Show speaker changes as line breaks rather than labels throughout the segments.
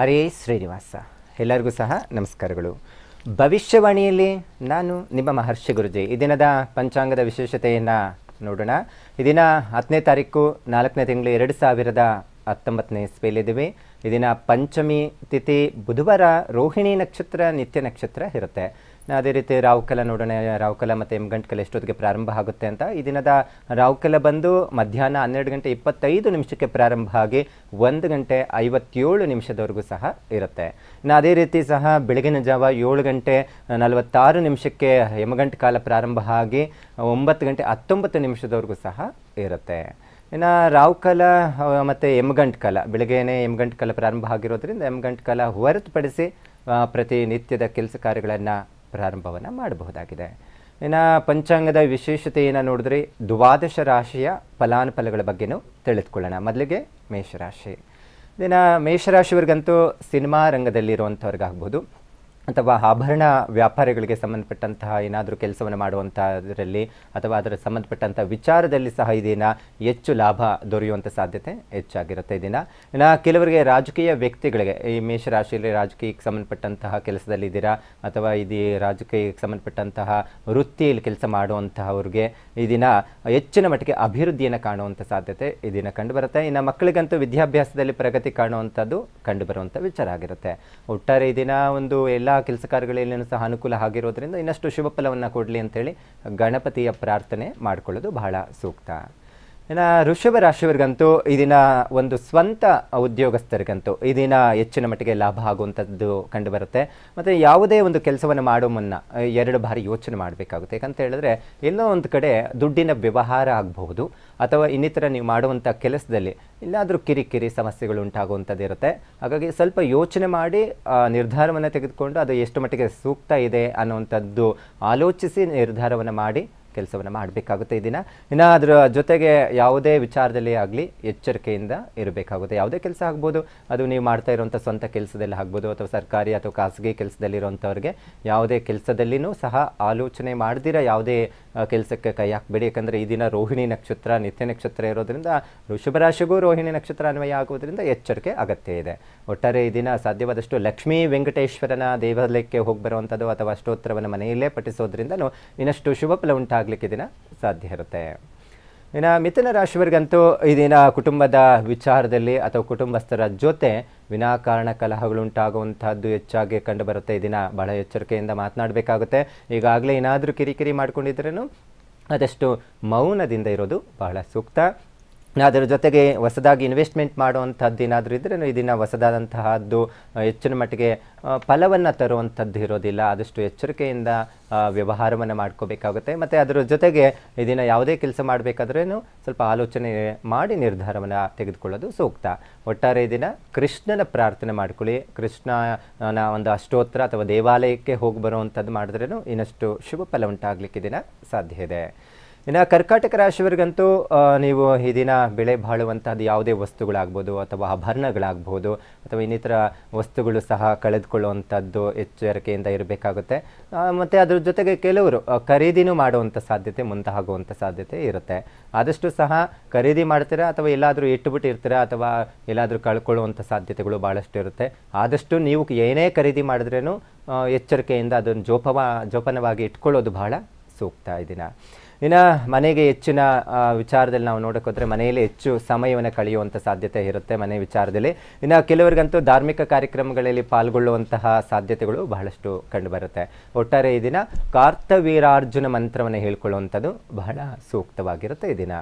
ಹರೇ ಶ್ರೀನಿವಾಸ. ಎಲ್ಲರಿಗೂ ಸಹ ನಮಸ್ಕಾರಗಳು. ಭವಿಷ್ಯವಾಣಿಯಲ್ಲಿ ನಾನು ನಿಮ್ಮ ಮಹರ್ಷಿ ಗುರುಜಿ. ಈ ದಿನದ ಪಂಚಾಂಗದ ವಿಶೇಷತೆಯನ್ನು ನೋಡೋಣ. ಈ ದಿನ ಹತ್ತನೇ ತಾರೀಕು, ನಾಲ್ಕನೇ ತಿಂಗಳು ಎರಡು ಸಾವಿರದ ಹತ್ತೊಂಬತ್ತನೇ ಇಸ್ವಿಯಲ್ಲಿದ್ದೀವಿ. ಈ ದಿನ ಪಂಚಮಿ ತಿಥಿ ಬುಧವಾರ ರೋಹಿಣಿ ನಕ್ಷತ್ರ, ನಿತ್ಯ ನಕ್ಷತ್ರ ಇರುತ್ತೆ. ಅದೇ ರೀತಿ ರಾಹುಕಲ ನೋಡೋಣ, ರಾಹುಕಲ ಮತ್ತು ಎಮ್ಗಂಟ್ಕಲ ಎಷ್ಟೊತ್ತಿಗೆ ಪ್ರಾರಂಭ ಆಗುತ್ತೆ ಅಂತ ಈ ದಿನದ ರಾಹುಕಲ ಬಂದು ಮಧ್ಯಾಹ್ನ ಹನ್ನೆರಡು ಗಂಟೆ ಇಪ್ಪತ್ತೈದು ನಿಮಿಷಕ್ಕೆ ಪ್ರಾರಂಭ ಆಗಿ ಒಂದು ಗಂಟೆ ಐವತ್ತೇಳು ನಿಮಿಷದವರೆಗೂ ಸಹ ಇರುತ್ತೆ. ಇನ್ನು ಅದೇ ರೀತಿ ಸಹ ಬೆಳಗಿನ ಜಾವ ಏಳು ಗಂಟೆ ನಲವತ್ತಾರು ನಿಮಿಷಕ್ಕೆ ಯಮಗಂಟ್ ಕಾಲ ಪ್ರಾರಂಭ ಆಗಿ ಒಂಬತ್ತು ಗಂಟೆ ಹತ್ತೊಂಬತ್ತು ನಿಮಿಷದವರೆಗೂ ಸಹ ಇರುತ್ತೆ. ಇನ್ನು ರಾವ್ಕಲ ಮತ್ತು ಯಮಗಂಟ್ ಕಾಲ, ಬೆಳಗ್ಗೆನೇ ಎಮ್ಗಂಟ್ ಕಾಲ ಪ್ರಾರಂಭ ಆಗಿರೋದ್ರಿಂದ ಎಮ್ಗಂಟ್ ಕಾಲ ಹೊರತುಪಡಿಸಿ ಪ್ರತಿನಿತ್ಯದ ಕೆಲಸ ಕಾರ್ಯಗಳನ್ನು ಪ್ರಾರಂಭವನ್ನು ಮಾಡಬಹುದಾಗಿದೆ. ಇನ್ನು ಪಂಚಾಂಗದ ವಿಶೇಷತೆಯನ್ನು ನೋಡಿದ್ರೆ ದ್ವಾದಶ ರಾಶಿಯ ಫಲಾನುಫಲಗಳ ಬಗ್ಗೆನೂ ತಿಳಿದುಕೊಳ್ಳೋಣ. ಮೊದಲಿಗೆ ಮೇಷರಾಶಿ. ದಿನ ಮೇಷರಾಶಿಯವ್ರಿಗಂತೂ ಸಿನಿಮಾ ರಂಗದಲ್ಲಿರುವಂಥವ್ರಿಗಾಗ್ಬೋದು. ಅಥವಾ ಆಭರಣ ವ್ಯಾಪಾರಿಗಳಿಗೆ ಸಂಬಂಧಪಟ್ಟಂತಹ ಏನಾದರೂ ಕೆಲಸವನ್ನು ಮಾಡುವಂಥದ್ರಲ್ಲಿ ಅಥವಾ ಅದರ ಸಂಬಂಧಪಟ್ಟಂಥ ವಿಚಾರದಲ್ಲಿ ಸಹ ಇದೇನ ಹೆಚ್ಚು ಲಾಭ ದೊರೆಯುವಂಥ ಸಾಧ್ಯತೆ ಹೆಚ್ಚಾಗಿರುತ್ತೆ ಇದನ್ನು ದಿನ. ಇನ್ನು ಕೆಲವರಿಗೆ ರಾಜಕೀಯ ವ್ಯಕ್ತಿಗಳಿಗೆ, ಈ ಮೇಷರಾಶಿಯಲ್ಲಿ ರಾಜಕೀಯಕ್ಕೆ ಸಂಬಂಧಪಟ್ಟಂತಹ ಕೆಲಸದಲ್ಲಿದ್ದೀರಾ ಅಥವಾ ಇದು ರಾಜಕೀಯಕ್ಕೆ ಸಂಬಂಧಪಟ್ಟಂತಹ ವೃತ್ತಿಯಲ್ಲಿ ಕೆಲಸ ಮಾಡುವಂತಹವ್ರಿಗೆ ಈ ದಿನ ಹೆಚ್ಚಿನ ಮಟ್ಟಿಗೆ ಅಭಿವೃದ್ಧಿಯನ್ನು ಕಾಣುವಂಥ ಸಾಧ್ಯತೆ ಇದನ್ನು ದಿನ ಕಂಡುಬರುತ್ತೆ. ಇನ್ನು ಮಕ್ಕಳಿಗಂತೂ ವಿದ್ಯಾಭ್ಯಾಸದಲ್ಲಿ ಪ್ರಗತಿ ಕಾಣುವಂಥದ್ದು ಕಂಡುಬರುವಂಥ ವಿಚಾರ ಆಗಿರುತ್ತೆ. ಒಟ್ಟಾರೆ ಈ ದಿನ ಒಂದು ಎಲ್ಲ ಕೆಲಸ ಕಾರ್ಯಗಳಲ್ಲಿನೂ ಸಹ ಅನುಕೂಲ ಆಗಿರೋದ್ರಿಂದ ಇನ್ನಷ್ಟು ಶುಭ ಫಲವನ್ನು ಕೊಡಲಿ ಅಂತೇಳಿ ಗಣಪತಿಯ ಪ್ರಾರ್ಥನೆ ಮಾಡಿಕೊಳ್ಳೋದು ಬಹಳ ಸೂಕ್ತ. ಇನ್ನು ಋಷಭ ರಾಶಿಯವರಿಗಂತೂ ಈ ಒಂದು ಸ್ವಂತ ಉದ್ಯೋಗಸ್ಥರಿಗಂತೂ ಈ ದಿನ ಹೆಚ್ಚಿನ ಮಟ್ಟಿಗೆ ಲಾಭ ಆಗುವಂಥದ್ದು ಕಂಡುಬರುತ್ತೆ. ಮತ್ತು ಯಾವುದೇ ಒಂದು ಕೆಲಸವನ್ನು ಮಾಡೋ ಮುನ್ನ ಎರಡು ಬಾರಿ ಯೋಚನೆ ಮಾಡಬೇಕಾಗುತ್ತೆ. ಯಾಕಂತ ಹೇಳಿದ್ರೆ ಎಲ್ಲೋ ಒಂದು ಕಡೆ ದುಡ್ಡಿನ ವ್ಯವಹಾರ ಆಗಬಹುದು, ಅಥವಾ ಇನ್ನಿತರ ನೀವು ಮಾಡುವಂಥ ಕೆಲಸದಲ್ಲಿ ಇಲ್ಲಾದರೂ ಕಿರಿಕಿರಿ ಸಮಸ್ಯೆಗಳು ಉಂಟಾಗುವಂಥದ್ದು ಇರುತ್ತೆ. ಹಾಗಾಗಿ ಸ್ವಲ್ಪ ಯೋಚನೆ ಮಾಡಿ ನಿರ್ಧಾರವನ್ನು ತೆಗೆದುಕೊಂಡು ಅದು ಎಷ್ಟು ಮಟ್ಟಿಗೆ ಸೂಕ್ತ ಇದೆ ಅನ್ನುವಂಥದ್ದು ಆಲೋಚಿಸಿ ನಿರ್ಧಾರವನ್ನು ಮಾಡಿ ಕೆಲಸವನ್ನು ಮಾಡಬೇಕಾಗುತ್ತೆ ಈ ದಿನ. ಇನ್ನು ಅದರ ಜೊತೆಗೆ ಯಾವುದೇ ವಿಚಾರದಲ್ಲಿ ಆಗಲಿ ಎಚ್ಚರಿಕೆಯಿಂದ ಇರಬೇಕಾಗುತ್ತೆ. ಯಾವುದೇ ಕೆಲಸ ಆಗ್ಬೋದು. ಅದು ನೀವು ಮಾಡ್ತಾ ಇರುವಂಥ ಸ್ವಂತ ಕೆಲಸದಲ್ಲಿ ಆಗ್ಬೋದು ಅಥವಾ ಸರ್ಕಾರಿ ಅಥವಾ ಖಾಸಗಿ ಕೆಲಸದಲ್ಲಿರುವಂಥವ್ರಿಗೆ ಯಾವುದೇ ಕೆಲಸದಲ್ಲಿನೂ ಸಹ ಆಲೋಚನೆ ಮಾಡ್ದಿರ ಯಾವುದೇ ಕೆಲಸಕ್ಕೆ ಕೈ ಹಾಕಬೇಡಿ. ಯಾಕಂದರೆ ಈ ದಿನ ರೋಹಿಣಿ ನಕ್ಷತ್ರ, ನಿತ್ಯ ನಕ್ಷತ್ರ ಇರೋದ್ರಿಂದ ವೃಷಭ ರಾಶಿಗೂ ರೋಹಿಣಿ ನಕ್ಷತ್ರ ಅನ್ವಯ ಆಗುವುದರಿಂದ ಎಚ್ಚರಿಕೆ ಅಗತ್ಯ ಇದೆ. ಒಟ್ಟಾರೆ ಈ ದಿನ ಸಾಧ್ಯವಾದಷ್ಟು ಲಕ್ಷ್ಮೀ ವೆಂಕಟೇಶ್ವರನ ದೇವಾಲಯಕ್ಕೆ ಹೋಗಿ ಬರುವಂಥದ್ದು ಅಥವಾ ಅಷ್ಟೋತ್ತರವನ್ನು ಮನೆಯಲ್ಲೇ ಪಠಿಸೋದ್ರಿಂದಲೂ ಇನ್ನಷ್ಟು ಶುಭ ಫಲ ಉಂಟಾಗಲಿಕ್ಕೆ ದಿನ ಸಾಧ್ಯ ಇರುತ್ತೆ. ಇನ್ನು ಮಿಥುನ ರಾಶಿಯವರಿಗಂತೂ ಈ ದಿನ ಕುಟುಂಬದ ವಿಚಾರದಲ್ಲಿ ಅಥವಾ ಕುಟುಂಬಸ್ಥರ ಜೊತೆ ವಿನಾಕಾರಣ ಕಲಹಗಳುಂಟಾಗುವಂತಹದ್ದು ಹೆಚ್ಚಾಗಿ ಕಂಡುಬರುತ್ತೆ. ಈ ದಿನ ಬಹಳ ಎಚ್ಚರಿಕೆಯಿಂದ ಮಾತನಾಡಬೇಕಾಗುತ್ತೆ. ಈಗಾಗಲೇ ಏನಾದರೂ ಕಿರಿಕಿರಿ ಮಾಡ್ಕೊಂಡಿದ್ರೂ ಆದಷ್ಟು ಮೌನದಿಂದ ಇರೋದು ಬಹಳ ಸೂಕ್ತ. ಅದರ ಜೊತೆಗೆ ಹೊಸದಾಗಿ ಇನ್ವೆಸ್ಟ್ಮೆಂಟ್ ಮಾಡುವಂಥದ್ದು ಏನಾದರೂ ಇದ್ದರೆ ಇದನ್ನು ದಿನ ಹೊಸದಾದಂತಹದ್ದು ಹೆಚ್ಚಿನ ಮಟ್ಟಿಗೆ ಫಲವನ್ನು ತರುವಂಥದ್ದು ಇರೋದಿಲ್ಲ. ಆದಷ್ಟು ಎಚ್ಚರಿಕೆಯಿಂದ ವ್ಯವಹಾರವನ್ನು ಮಾಡ್ಕೋಬೇಕಾಗುತ್ತೆ. ಮತ್ತು ಅದರ ಜೊತೆಗೆ ಇದನ್ನು ದಿನ ಯಾವುದೇ ಕೆಲಸ ಮಾಡಬೇಕಾದ್ರೂ ಸ್ವಲ್ಪ ಆಲೋಚನೆ ಮಾಡಿ ನಿರ್ಧಾರವನ್ನು ತೆಗೆದುಕೊಳ್ಳೋದು ಸೂಕ್ತ. ಒಟ್ಟಾರೆ ದಿನ ಕೃಷ್ಣನ ಪ್ರಾರ್ಥನೆ ಮಾಡ್ಕೊಳ್ಳಿ. ಕೃಷ್ಣನ ಒಂದು ಅಷ್ಟೋತ್ರ ಅಥವಾ ದೇವಾಲಯಕ್ಕೆ ಹೋಗಿ ಬರುವಂಥದ್ದು ಮಾಡಿದ್ರೂ ಇನ್ನಷ್ಟು ಶುಭ ಫಲ ಉಂಟಾಗಲಿಕ್ಕೆ ದಿನ ಸಾಧ್ಯ ಇದೆ. ಇನ್ನು ಕರ್ಕಾಟಕ ರಾಶಿಯವರಿಗಂತೂ ನೀವು ಈ ದಿನ ಬೆಳೆ ಬಾಳುವಂತಹದ್ದು ಯಾವುದೇ ವಸ್ತುಗಳಾಗ್ಬೋದು ಅಥವಾ ಆಭರಣಗಳಾಗ್ಬೋದು ಅಥವಾ ಇನ್ನಿತರ ವಸ್ತುಗಳು ಸಹ ಕಳೆದುಕೊಳ್ಳುವಂಥದ್ದು ಎಚ್ಚರಿಕೆಯಿಂದ ಇರಬೇಕಾಗುತ್ತೆ. ಮತ್ತು ಅದ್ರ ಜೊತೆಗೆ ಕೆಲವರು ಖರೀದಿನೂ ಮಾಡುವಂಥ ಸಾಧ್ಯತೆ, ಮುಂತಾಗುವಂಥ ಸಾಧ್ಯತೆ ಇರುತ್ತೆ. ಆದಷ್ಟು ಸಹ ಖರೀದಿ ಮಾಡ್ತೀರಾ ಅಥವಾ ಎಲ್ಲಾದರೂ ಇಟ್ಟುಬಿಟ್ಟಿರ್ತೀರಾ ಅಥವಾ ಎಲ್ಲಾದರೂ ಕಳ್ಕೊಳ್ಳುವಂಥ ಸಾಧ್ಯತೆಗಳು ಭಾಳಷ್ಟು ಇರುತ್ತೆ. ಆದಷ್ಟು ನೀವು ಏನೇ ಖರೀದಿ ಮಾಡಿದ್ರೇನು ಎಚ್ಚರಿಕೆಯಿಂದ ಅದನ್ನು ಜೋಪವ, ಜೋಪಾನವಾಗಿ ಇಟ್ಕೊಳ್ಳೋದು ಬಹಳ ಸೂಕ್ತ ಇದನ್ನು ದಿನ. ಇನ್ನು ಮನೆಗೆ ಹೆಚ್ಚಿನ ವಿಚಾರದಲ್ಲಿ ನಾವು ನೋಡಕ್ಕೆ ಹೋದರೆ ಮನೆಯಲ್ಲಿ ಹೆಚ್ಚು ಸಮಯವನ್ನು ಕಳೆಯುವಂಥ ಸಾಧ್ಯತೆ ಇರುತ್ತೆ ಮನೆ ವಿಚಾರದಲ್ಲಿ. ಇನ್ನು ಕೆಲವರಿಗಂತೂ ಧಾರ್ಮಿಕ ಕಾರ್ಯಕ್ರಮಗಳಲ್ಲಿ ಪಾಲ್ಗೊಳ್ಳುವಂತಹ ಸಾಧ್ಯತೆಗಳು ಬಹಳಷ್ಟು ಕಂಡುಬರುತ್ತೆ. ಒಟ್ಟಾರೆ ಈ ದಿನ ಕಾರ್ತವೀರಾರ್ಜುನ ಮಂತ್ರವನ್ನು ಹೇಳ್ಕೊಳ್ಳುವಂಥದ್ದು ಬಹಳ ಸೂಕ್ತವಾಗಿರುತ್ತೆ ಈ ದಿನ.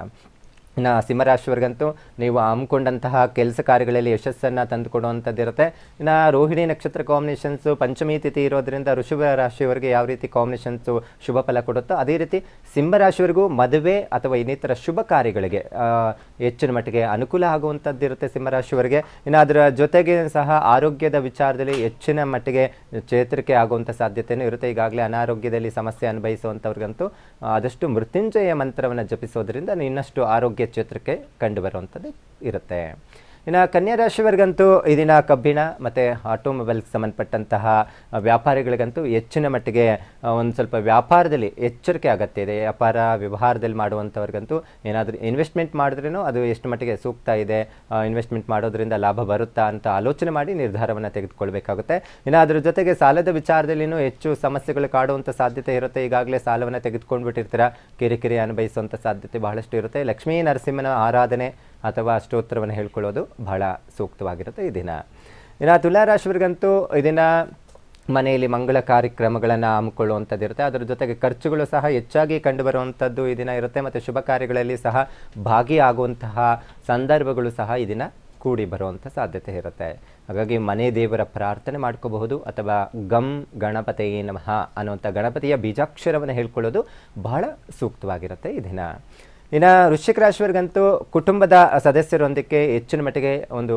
ಇನ್ನು ಸಿಂಹರಾಶಿವರಿಗಂತೂ ನೀವು ಹಮ್ಮಿಕೊಂಡಂತಹ ಕೆಲಸ ಕಾರ್ಯಗಳಲ್ಲಿ ಯಶಸ್ಸನ್ನು ತಂದುಕೊಡುವಂಥದ್ದಿರುತ್ತೆ. ಇನ್ನು ರೋಹಿಣಿ ನಕ್ಷತ್ರ ಕಾಂಬಿನೇಷನ್ಸು ಪಂಚಮಿ ತಿಥಿ ಇರೋದರಿಂದ ಋಷಭ ರಾಶಿಯವರಿಗೆ ಯಾವ ರೀತಿ ಕಾಂಬಿನೇಷನ್ಸು ಶುಭ ಫಲ ಕೊಡುತ್ತೋ ಅದೇ ರೀತಿ ಸಿಂಹರಾಶಿಯವರಿಗೂ ಮದುವೆ ಅಥವಾ ಇನ್ನಿತರ ಶುಭ ಕಾರ್ಯಗಳಿಗೆ ಹೆಚ್ಚಿನ ಮಟ್ಟಿಗೆ ಅನುಕೂಲ ಆಗುವಂಥದ್ದಿರುತ್ತೆ ಸಿಂಹರಾಶಿಯವರಿಗೆ ಇನ್ನು ಅದರ ಜೊತೆಗೆ ಸಹ ಆರೋಗ್ಯದ ವಿಚಾರದಲ್ಲಿ ಹೆಚ್ಚಿನ ಮಟ್ಟಿಗೆ ಚೇತರಿಕೆ ಆಗುವಂಥ ಸಾಧ್ಯತೆಯೂ ಇರುತ್ತೆ. ಈಗಾಗಲೇ ಅನಾರೋಗ್ಯದಲ್ಲಿ ಸಮಸ್ಯೆ ಅನುಭವಿಸುವಂಥವ್ರಿಗಂತೂ ಆದಷ್ಟು ಮೃತ್ಯುಂಜಯ ಮಂತ್ರವನ್ನು ಜಪಿಸೋದ್ರಿಂದ ಇನ್ನಷ್ಟು ಆರೋಗ್ಯ ಚೇತರಿಕೆ ಕಂಡುಬರುವಂಥದ್ದು ಇರುತ್ತೆ. ಇನ್ನು ಕನ್ಯಾ ರಾಶಿಯವರಿಗಂತೂ ಈ ದಿನ ಕಬ್ಬಿಣ ಮತ್ತು ಆಟೋಮೊಬೈಲ್ಗೆ ಸಂಬಂಧಪಟ್ಟಂತಹ ವ್ಯಾಪಾರಿಗಳಿಗಂತೂ ಹೆಚ್ಚಿನ ಮಟ್ಟಿಗೆ ಒಂದು ಸ್ವಲ್ಪ ವ್ಯಾಪಾರದಲ್ಲಿ ಎಚ್ಚರಿಕೆ ಅಗತ್ಯ ಇದೆ. ವ್ಯಾಪಾರ, ವ್ಯವಹಾರದಲ್ಲಿ ಮಾಡುವಂಥವ್ರಿಗಂತೂ ಏನಾದರೂ ಇನ್ವೆಸ್ಟ್ಮೆಂಟ್ ಮಾಡಿದ್ರೂ ಅದು ಎಷ್ಟು ಮಟ್ಟಿಗೆ ಸೂಕ್ತ ಇದೆ ಇನ್ವೆಸ್ಟ್ಮೆಂಟ್ ಮಾಡೋದ್ರಿಂದ ಲಾಭ ಬರುತ್ತಾ ಅಂತ ಆಲೋಚನೆ ಮಾಡಿ ನಿರ್ಧಾರವನ್ನು ತೆಗೆದುಕೊಳ್ಬೇಕಾಗುತ್ತೆ. ಇನ್ನು ಅದ್ರ ಜೊತೆಗೆ ಸಾಲದ ವಿಚಾರದಲ್ಲಿನೂ ಹೆಚ್ಚು ಸಮಸ್ಯೆಗಳು ಕಾಡುವಂಥ ಸಾಧ್ಯತೆ ಇರುತ್ತೆ. ಈಗಾಗಲೇ ಸಾಲವನ್ನು ತೆಗೆದುಕೊಂಡ್ಬಿಟ್ಟಿರ್ತೀರ, ಕಿರಿಕಿರಿ ಅನುಭವಿಸುವಂಥ ಸಾಧ್ಯತೆ ಬಹಳಷ್ಟು ಇರುತ್ತೆ. ಲಕ್ಷ್ಮೀ ನರಸಿಂಹನ ಆರಾಧನೆ ಅಥವಾ ಸ್ತೋತ್ರವನ್ನು ಹೇಳ್ಕೊಳ್ಳೋದು ಬಹಳ ಸೂಕ್ತವಾಗಿರುತ್ತೆ ಈ ದಿನ. ಇನ್ನು ತುಲಾರಾಶಿಯವರಿಗಂತೂ ಈ ದಿನ ಮನೆಯಲ್ಲಿ ಮಂಗಳ ಕಾರ್ಯಕ್ರಮಗಳನ್ನು ಹಮ್ಮಿಕೊಳ್ಳುವಂಥದ್ದು ಇರುತ್ತೆ ಅದರ ಜೊತೆಗೆ ಖರ್ಚುಗಳು ಸಹ ಹೆಚ್ಚಾಗಿ ಕಂಡುಬರುವಂಥದ್ದು ಈ ದಿನ ಇರುತ್ತೆ ಮತ್ತು ಶುಭ ಕಾರ್ಯಗಳಲ್ಲಿ ಸಹ ಭಾಗಿಯಾಗುವಂತಹ ಸಂದರ್ಭಗಳು ಸಹ ಈ ದಿನ ಕೂಡಿ ಬರುವಂಥ ಸಾಧ್ಯತೆ ಇರುತ್ತೆ. ಹಾಗಾಗಿ ಮನೆ ದೇವರ ಪ್ರಾರ್ಥನೆ ಮಾಡ್ಕೋಬಹುದು ಅಥವಾ ಗಂ ಗಣಪತಿ ನಮಃ ಅನ್ನುವಂಥ ಗಣಪತಿಯ ಬೀಜಾಕ್ಷರವನ್ನು ಹೇಳ್ಕೊಳ್ಳೋದು ಬಹಳ ಸೂಕ್ತವಾಗಿರುತ್ತೆ ಈ ದಿನ. ಇನ್ನು ವೃಶ್ಚಿಕ ರಾಶಿಯವರಿಗಂತೂ ಕುಟುಂಬದ ಸದಸ್ಯರೊಂದಿಗೆ ಹೆಚ್ಚಿನ ಮಟ್ಟಿಗೆ ಒಂದು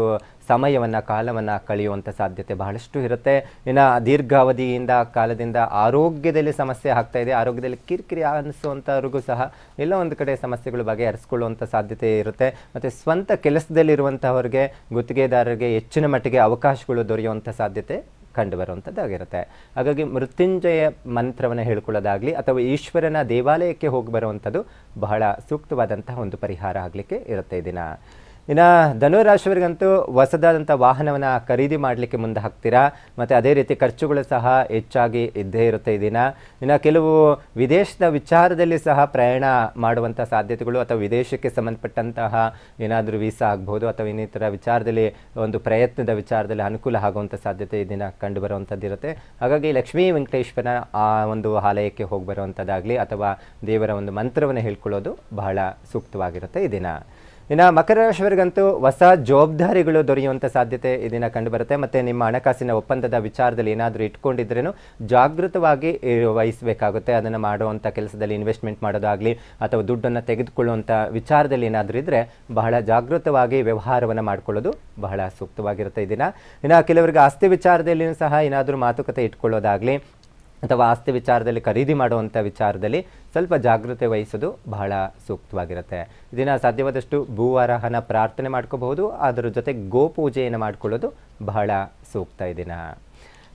ಸಮಯವನ್ನು, ಕಾಲವನ್ನು ಕಳೆಯುವಂಥ ಸಾಧ್ಯತೆ ಬಹಳಷ್ಟು ಇರುತ್ತೆ. ಇನ್ನು ದೀರ್ಘಾವಧಿಯಿಂದ, ಕಾಲದಿಂದ ಆರೋಗ್ಯದಲ್ಲಿ ಸಮಸ್ಯೆ ಆಗ್ತಾ ಇದೆ. ಆರೋಗ್ಯದಲ್ಲಿ ಕಿರಿಕಿರಿ ಅನಿಸುವಂಥವ್ರಿಗೂ ಸಹ ಎಲ್ಲ ಒಂದು ಕಡೆ ಸಮಸ್ಯೆಗಳು ಬಗೆಹರಿಸ್ಕೊಳ್ಳುವಂಥ ಸಾಧ್ಯತೆ ಇರುತ್ತೆ. ಮತ್ತು ಸ್ವಂತ ಕೆಲಸದಲ್ಲಿರುವಂಥವ್ರಿಗೆ ಗುತ್ತಿಗೆದಾರರಿಗೆ ಹೆಚ್ಚಿನ ಮಟ್ಟಿಗೆ ಅವಕಾಶಗಳು ದೊರೆಯುವಂಥ ಸಾಧ್ಯತೆ ಕಂಡು ಬರುವಂಥದ್ದಾಗಿರುತ್ತೆ ಹಾಗಾಗಿ ಮೃತ್ಯುಂಜಯ ಮಂತ್ರವನ್ನು ಹೇಳ್ಕೊಳ್ಳೋದಾಗಲಿ ಅಥವಾ ಈಶ್ವರನ ದೇವಾಲಯಕ್ಕೆ ಹೋಗಿ ಬರುವಂಥದ್ದು ಬಹಳ ಸೂಕ್ತವಾದಂತಹ ಒಂದು ಪರಿಹಾರ ಆಗಲಿಕ್ಕೆ ಇರುತ್ತೆ ದಿನ. ಇನ್ನು ಧನುರಾಶಿಯವರಿಗಂತೂ ಹೊಸದಾದಂಥ ವಾಹನವನ್ನು ಖರೀದಿ ಮಾಡಲಿಕ್ಕೆ ಮುಂದೆ ಹಾಕ್ತೀರಾ? ಮತ್ತು ಅದೇ ರೀತಿ ಖರ್ಚುಗಳು ಸಹ ಹೆಚ್ಚಾಗಿ ಇದ್ದೇ ಇರುತ್ತೆ ಈ ದಿನ. ಇನ್ನು ಕೆಲವು ವಿದೇಶದ ವಿಚಾರದಲ್ಲಿ ಸಹ ಪ್ರಯಾಣ ಮಾಡುವಂಥ ಸಾಧ್ಯತೆಗಳು ಅಥವಾ ವಿದೇಶಕ್ಕೆ ಸಂಬಂಧಪಟ್ಟಂತಹ ಏನಾದರೂ ವೀಸಾ ಆಗ್ಬೋದು ಅಥವಾ ಇನ್ನಿತರ ವಿಚಾರದಲ್ಲಿ ಒಂದು ಪ್ರಯತ್ನದ ವಿಚಾರದಲ್ಲಿ ಅನುಕೂಲ ಆಗುವಂಥ ಸಾಧ್ಯತೆ ಈ ದಿನ ಕಂಡು ಇರುತ್ತೆ ಹಾಗಾಗಿ ಲಕ್ಷ್ಮೀ ವೆಂಕಟೇಶ್ವರನ ಆ ಒಂದು ಆಲಯಕ್ಕೆ ಹೋಗಿ ಬರುವಂಥದ್ದಾಗಲಿ ಅಥವಾ ದೇವರ ಒಂದು ಮಂತ್ರವನ್ನು ಹೇಳ್ಕೊಳ್ಳೋದು ಬಹಳ ಸೂಕ್ತವಾಗಿರುತ್ತೆ ಈ ದಿನ. ಇನ್ನು ಮಕರ ರಾಶಿಯವರಿಗಂತೂ ಹೊಸ ಜವಾಬ್ದಾರಿಗಳು ದೊರೆಯುವಂಥ ಸಾಧ್ಯತೆ ಇದನ್ನು ದಿನ ಕಂಡುಬರುತ್ತೆ. ಮತ್ತು ನಿಮ್ಮ ಹಣಕಾಸಿನ ಒಪ್ಪಂದದ ವಿಚಾರದಲ್ಲಿ ಏನಾದರೂ ಇಟ್ಕೊಂಡಿದ್ರೇನು ಜಾಗೃತವಾಗಿ ವಹಿಸಬೇಕಾಗುತ್ತೆ. ಅದನ್ನು ಮಾಡುವಂಥ ಕೆಲಸದಲ್ಲಿ ಇನ್ವೆಸ್ಟ್ಮೆಂಟ್ ಮಾಡೋದಾಗಲಿ ಅಥವಾ ದುಡ್ಡನ್ನು ತೆಗೆದುಕೊಳ್ಳುವಂಥ ವಿಚಾರದಲ್ಲಿ ಏನಾದರೂ ಇದ್ದರೆ ಬಹಳ ಜಾಗೃತವಾಗಿ ವ್ಯವಹಾರವನ್ನು ಮಾಡ್ಕೊಳ್ಳೋದು ಬಹಳ ಸೂಕ್ತವಾಗಿರುತ್ತೆ ಇದನ್ನು ದಿನ. ಇನ್ನು ಕೆಲವರಿಗೆ ಆಸ್ತಿ ವಿಚಾರದಲ್ಲಿಯೂ ಸಹ ಏನಾದರೂ ಮಾತುಕತೆ ಇಟ್ಕೊಳ್ಳೋದಾಗಲಿ ಅಥವಾ ಆಸ್ತಿ ವಿಚಾರದಲ್ಲಿ ಖರೀದಿ ಮಾಡುವಂಥ ವಿಚಾರದಲ್ಲಿ ಸ್ವಲ್ಪ ಜಾಗೃತೆ ವಹಿಸೋದು ಬಹಳ ಸೂಕ್ತವಾಗಿರುತ್ತೆ. ದಿನ ಸಾಧ್ಯವಾದಷ್ಟು ಭೂವಾರಾಹನ ಪ್ರಾರ್ಥನೆ ಮಾಡ್ಕೋಬಹುದು. ಅದರ ಜೊತೆ ಗೋಪೂಜೆಯನ್ನು ಮಾಡ್ಕೊಳ್ಳೋದು ಬಹಳ ಸೂಕ್ತ ಇದನ್ನು ದಿನ.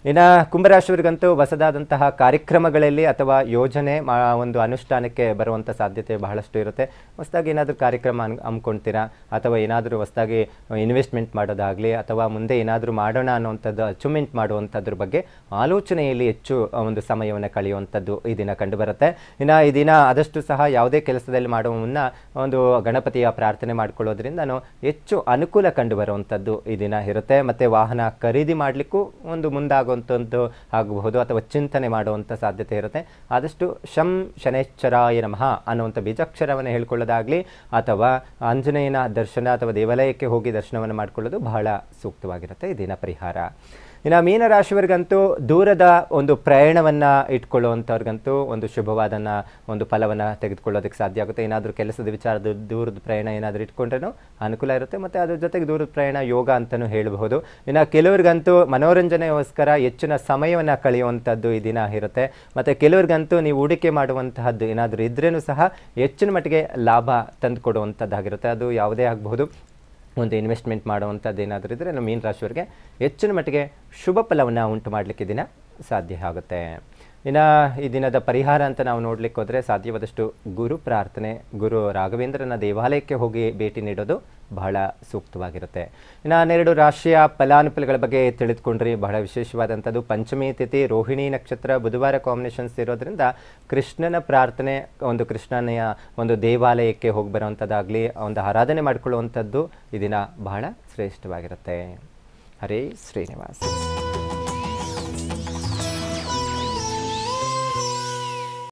ಇನ್ನು ಕುಂಭರಾಶಿಯವರಿಗಂತೂ ಹೊಸದಾದಂತಹ ಕಾರ್ಯಕ್ರಮಗಳಲ್ಲಿ ಅಥವಾ ಯೋಜನೆ ಒಂದು ಅನುಷ್ಠಾನಕ್ಕೆ ಬರುವಂಥ ಸಾಧ್ಯತೆ ಬಹಳಷ್ಟು ಇರುತ್ತೆ. ಹೊಸದಾಗಿ ಏನಾದರೂ ಕಾರ್ಯಕ್ರಮ ಅನ್ ಹಮ್ಕೊಳ್ತೀರಾ ಅಥವಾ ಏನಾದರೂ ಹೊಸದಾಗಿ ಇನ್ವೆಸ್ಟ್ಮೆಂಟ್ ಮಾಡೋದಾಗಲಿ ಅಥವಾ ಮುಂದೆ ಏನಾದರೂ ಮಾಡೋಣ ಅನ್ನುವಂಥದ್ದು, ಅಚೀವ್ಮೆಂಟ್ ಮಾಡುವಂಥದ್ರ ಬಗ್ಗೆ ಆಲೋಚನೆಯಲ್ಲಿ ಹೆಚ್ಚು ಒಂದು ಸಮಯವನ್ನು ಕಳೆಯುವಂಥದ್ದು ಈ ದಿನ ಕಂಡುಬರುತ್ತೆ. ಇನ್ನು ಈ ದಿನ ಆದಷ್ಟು ಸಹ ಯಾವುದೇ ಕೆಲಸದಲ್ಲಿ ಮಾಡುವ ಮುನ್ನ ಒಂದು ಗಣಪತಿಯ ಪ್ರಾರ್ಥನೆ ಮಾಡಿಕೊಳ್ಳೋದ್ರಿಂದ ಹೆಚ್ಚು ಅನುಕೂಲ ಕಂಡುಬರುವಂಥದ್ದು ಈ ದಿನ ಇರುತ್ತೆ. ಮತ್ತು ವಾಹನ ಖರೀದಿ ಮಾಡಲಿಕ್ಕೂ ಒಂದು ಮುಂದಾಗುವಂಥದ್ದು ಆಗಬಹುದು ಅಥವಾ ಚಿಂತನೆ ಮಾಡುವಂಥ ಸಾಧ್ಯತೆ ಇರುತ್ತೆ. ಆದಷ್ಟು ಶಂ ಶನೇಶ್ವರಾಯ ನಮಃ ಅನ್ನುವಂಥ ಬೀಜಾಕ್ಷರವನ್ನು ಹೇಳ್ಕೊಳ್ಳೋದಾಗಲಿ ಅಥವಾ ಆಂಜನೇಯನ ದರ್ಶನ ಅಥವಾ ದೇವಾಲಯಕ್ಕೆ ಹೋಗಿ ದರ್ಶನವನ್ನು ಮಾಡಿಕೊಳ್ಳೋದು ಬಹಳ ಸೂಕ್ತವಾಗಿರುತ್ತೆ. ಈ ದಿನ ಪರಿಹಾರ. ಇನ್ನು ಮೀನರಾಶಿಯವರಿಗಂತೂ ದೂರದ ಒಂದು ಪ್ರಯಾಣವನ್ನು ಇಟ್ಕೊಳ್ಳುವಂಥವ್ರಿಗಂತೂ ಒಂದು ಶುಭವಾದನ್ನ, ಒಂದು ಫಲವನ್ನು ತೆಗೆದುಕೊಳ್ಳೋದಕ್ಕೆ ಸಾಧ್ಯ ಆಗುತ್ತೆ. ಏನಾದರೂ ಕೆಲಸದ ವಿಚಾರದ ದೂರದ ಪ್ರಯಾಣ ಏನಾದರೂ ಇಟ್ಕೊಂಡ್ರೂ ಅನುಕೂಲ ಇರುತ್ತೆ, ಮತ್ತು ಅದ್ರ ಜೊತೆಗೆ ದೂರದ ಪ್ರಯಾಣ, ಯೋಗ ಅಂತಲೂ ಹೇಳಬಹುದು. ಇನ್ನು ಕೆಲವ್ರಿಗಂತೂ ಮನೋರಂಜನೆಗೋಸ್ಕರ ಹೆಚ್ಚಿನ ಸಮಯವನ್ನು ಕಳೆಯುವಂಥದ್ದು ಈ ದಿನ ಇರುತ್ತೆ. ಮತ್ತು ಕೆಲವ್ರಿಗಂತೂ ನೀವು ಹೂಡಿಕೆ ಮಾಡುವಂತಹದ್ದು ಏನಾದರೂ ಇದ್ರೂ ಸಹ ಹೆಚ್ಚಿನ ಮಟ್ಟಿಗೆ ಲಾಭ ತಂದುಕೊಡುವಂಥದ್ದಾಗಿರುತ್ತೆ. ಅದು ಯಾವುದೇ ಆಗಬಹುದು. ಒಂದು ಇನ್ವೆಸ್ಟ್ಮೆಂಟ್ ಮಾಡುವಂಥದ್ದು ಏನಾದರೂ ಇದ್ದರೆ ನಮ್ಮ ಮೀನ ರಾಶಿಯವರಿಗೆ ಹೆಚ್ಚಿನ ಮಟ್ಟಿಗೆ ಶುಭ ಫಲವನ್ನು ಉಂಟು ಮಾಡಲಿಕ್ಕೆ ದಿನ ಸಾಧ್ಯ ಆಗುತ್ತೆ. ಇನ್ನು ಈ ದಿನದ ಪರಿಹಾರ ಅಂತ ನಾವು ನೋಡ್ಲಿಕ್ಕೆ ಹೋದರೆ ಸಾಧ್ಯವಾದಷ್ಟು ಗುರು ಪ್ರಾರ್ಥನೆ, ಗುರು ರಾಘವೇಂದ್ರನ ದೇವಾಲಯಕ್ಕೆ ಹೋಗಿ ಭೇಟಿ ನೀಡೋದು ಬಹಳ ಸೂಕ್ತವಾಗಿರುತ್ತೆ. ಇನ್ನು ಹನ್ನೆರಡು ರಾಶಿಯ ಫಲಾನುಫಲಗಳ ಬಗ್ಗೆ ತಿಳಿದುಕೊಂಡ್ರಿ, ಬಹಳ ವಿಶೇಷವಾದಂಥದ್ದು. ಪಂಚಮಿ ತಿಥಿ, ರೋಹಿಣಿ ನಕ್ಷತ್ರ, ಬುಧವಾರ ಕಾಂಬಿನೇಷನ್ಸ್ ಇರೋದ್ರಿಂದ ಕೃಷ್ಣನ ಪ್ರಾರ್ಥನೆ, ಒಂದು ಕೃಷ್ಣನೆಯ ಒಂದು ದೇವಾಲಯಕ್ಕೆ ಹೋಗಿ ಬರುವಂಥದ್ದಾಗಲಿ, ಒಂದು ಆರಾಧನೆ ಮಾಡಿಕೊಳ್ಳುವಂಥದ್ದು ಈ ದಿನ ಬಹಳ ಶ್ರೇಷ್ಠವಾಗಿರುತ್ತೆ. ಹರೇ ಶ್ರೀನಿವಾಸ.